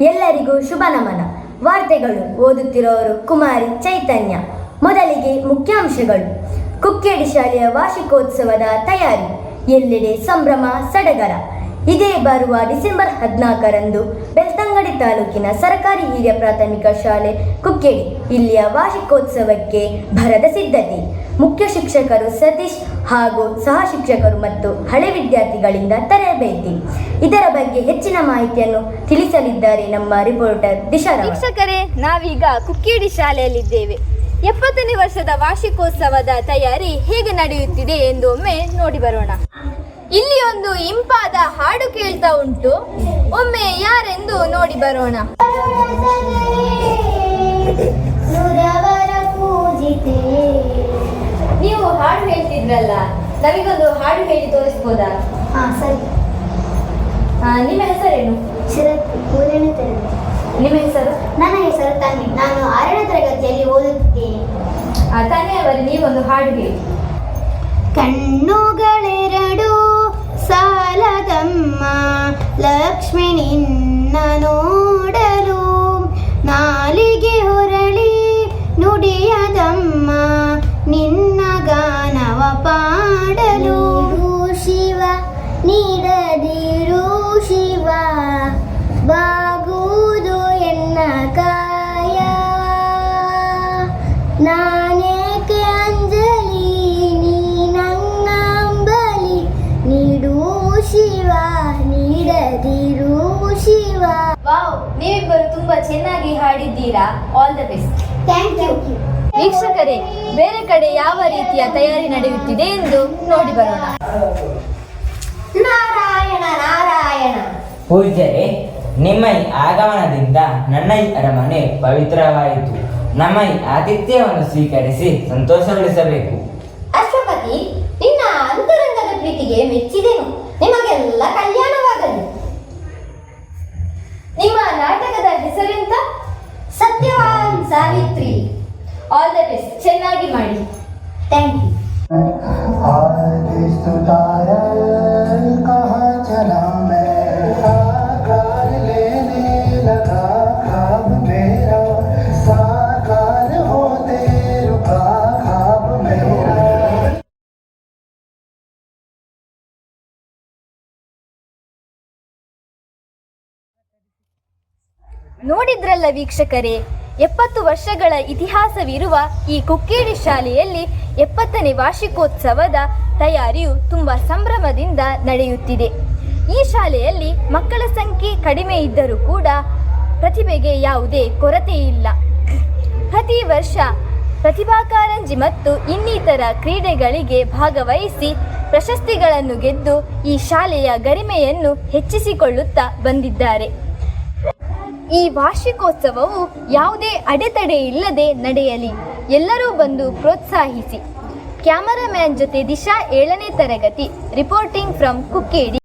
ಎಲ್ಲರಿಗೂ ಶುಭ ನಮನ. ವಾರ್ತೆಗಳು ಓದುತ್ತಿರೋರು ಕುಮಾರಿ ಚೈತನ್ಯ. ಮೊದಲಿಗೆ ಮುಖ್ಯಾಂಶಗಳು. ಕುಕ್ಕೇಡಿ ಶಾಲೆಯ ವಾರ್ಷಿಕೋತ್ಸವದ ತಯಾರಿ. ಎಲ್ಲೆಡೆ ಸಂಭ್ರಮ ಸಡಗರ? ಇದೇ ಬರುವ ಡಿಸೆಂಬರ್ ಹದಿನಾಲ್ಕರಂದು ಬೆಳ್ತಂಗಡಿ ತಾಲೂಕಿನ ಸರ್ಕಾರಿ ಹಿರಿಯ ಪ್ರಾಥಮಿಕ ಶಾಲೆ ಕುಕ್ಕೇಡಿ. ಇಲ್ಲಿಯ ವಾರ್ಷಿಕೋತ್ಸವಕ್ಕೆ ಭರದ ಸಿದ್ಧತೆ. ಮುಖ್ಯ ಶಿಕ್ಷಕರು ಸತೀಶ್ ಹಾಗೂ ಸಹ ಶಿಕ್ಷಕರು ಮತ್ತು ಹಳೆ ವಿದ್ಯಾರ್ಥಿಗಳಿಂದ ತರಬೇತಿ. ಇದರ ಬಗ್ಗೆ ಹೆಚ್ಚಿನ ಮಾಹಿತಿಯನ್ನು ತಿಳಿಸಲಿದ್ದಾರೆ ನಮ್ಮ ರಿಪೋರ್ಟರ್ ದಿಶಾ ಶಿಕ್ಷಕರೇ ನಾವೀಗ ಕುಕ್ಕೇಡಿ ಶಾಲೆಯಲ್ಲಿದ್ದೇವೆ. ಎಪ್ಪತ್ತನೇ ವರ್ಷದ ವಾರ್ಷಿಕೋತ್ಸವದ ತಯಾರಿ ಹೇಗೆ ನಡೆಯುತ್ತಿದೆ ಎಂದು ಒಮ್ಮೆ ನೋಡಿ ಬರೋಣ. ಇಲ್ಲಿ ಒಂದು ಇಂಪಾದ ಹಾಡು ಕೇಳ್ತಾ ಉಂಟು. ಒಮ್ಮೆ ಯಾರೆಂದು ನೋಡಿ ಬರೋಣ. ಹೇಳ್ತಿದ್ರಲ್ಲ ನಮಗೊಂದು ಹಾಡು ಹೇಳಿ ತೋರಿಸ್ಬೋದಾ? ಹಾ ಸರಿ. ನಿಮ್ಮ ಹೆಸರೇನು? ಶರತ್ ಮೂರನೇ ತರಗತಿ. ನಿಮ್ಮ ಹೆಸರು? ನನ್ನ ಹೆಸರು ತನ್ವಿ. ನಾನು ಆರನೇ ತರಗತಿಯಲ್ಲಿ ಓದುತ್ತಿದ್ದೇನೆ. ಆ, ಅವರು ನೀವೊಂದು ಹಾಡು ಹೇಳಿ. ಕಣ್ಣುಗಳೆರಡು ಸಾಲದಮ್ಮ ಲಕ್ಷ್ಮಿ ನಿನ್ನ ವಾವ್ ನೀವಿಬ್ಬರು ತುಂಬಾ ಚೆನ್ನಾಗಿ ಹಾಡಿದ್ದೀರಾ. All the best thank you ವೀಕ್ಷಕರೇ ಬೇರೆ ಕಡೆ ಯಾವ ರೀತಿಯ ತಯಾರಿ ನಡೆಯುತ್ತಿದೆ ಎಂದು ನೋಡಿ ಬರೋಣ. ನಾರಾಯಣ ನಾರಾಯಣ. ಪೂಜ್ಯರೇ ನಿಮ್ಮ ಈ ಆಗಮನದಿಂದ ನನ್ನ ಈ ಅರಮನೆ ಪವಿತ್ರವಾಯಿತು. ನಮ್ಮ ಈ ಆತಿಥ್ಯವನ್ನು ಸ್ವೀಕರಿಸಿ ಸಂತೋಷಗೊಳಿಸಬೇಕು. ಅಶ್ವಪತಿ ನಿನ್ನ ಅಂತರಂಗದ ಪ್ರೀತಿಗೆ ಮೆಚ್ಚಿದೆನು. ನಿಮಗೆಲ್ಲ ಕಲ್ಯಾಣವಾಗಲಿ ಹೆಸರೆಂತ Satyavan Savitri. All the best ಚೆನ್ನಾಗಿ ಮಾಡಿ. ಥ್ಯಾಂಕ್ ಯು ನೋಡಿದ್ರಲ್ಲ ವೀಕ್ಷಕರೇ, ಎಪ್ಪತ್ತು ವರ್ಷಗಳ ಇತಿಹಾಸವಿರುವ ಈ ಕುಕ್ಕೇಡಿ ಶಾಲೆಯಲ್ಲಿ ಎಪ್ಪತ್ತನೇ ವಾರ್ಷಿಕೋತ್ಸವದ ತಯಾರಿಯು ತುಂಬ ಸಂಭ್ರಮದಿಂದ ನಡೆಯುತ್ತಿದೆ. ಈ ಶಾಲೆಯಲ್ಲಿ ಮಕ್ಕಳ ಸಂಖ್ಯೆ ಕಡಿಮೆ ಇದ್ದರೂ ಕೂಡ ಪ್ರತಿಭೆಗೆ ಯಾವುದೇ ಕೊರತೆ ಇಲ್ಲ. ಪ್ರತಿ ವರ್ಷ ಪ್ರತಿಭಾ ಕಾರಂಜಿ ಮತ್ತು ಇನ್ನಿತರ ಕ್ರೀಡೆಗಳಿಗೆ ಭಾಗವಹಿಸಿ ಪ್ರಶಸ್ತಿಗಳನ್ನು ಗೆದ್ದು ಈ ಶಾಲೆಯ ಗರಿಮೆಯನ್ನು ಹೆಚ್ಚಿಸಿಕೊಳ್ಳುತ್ತಾ ಬಂದಿದ್ದಾರೆ. ಈ ವಾರ್ಷಿಕೋತ್ಸವವು ಯಾವುದೇ ಅಡೆತಡೆ ಇಲ್ಲದೆ ನಡೆಯಲಿ. ಎಲ್ಲರೂ ಬಂದು ಪ್ರೋತ್ಸಾಹಿಸಿ. ಕ್ಯಾಮರಾಮ್ಯಾನ್ ಜೊತೆ ದಿಶಾ ಏಳನೇ ತರಗತಿ. Reporting from Kukkedi.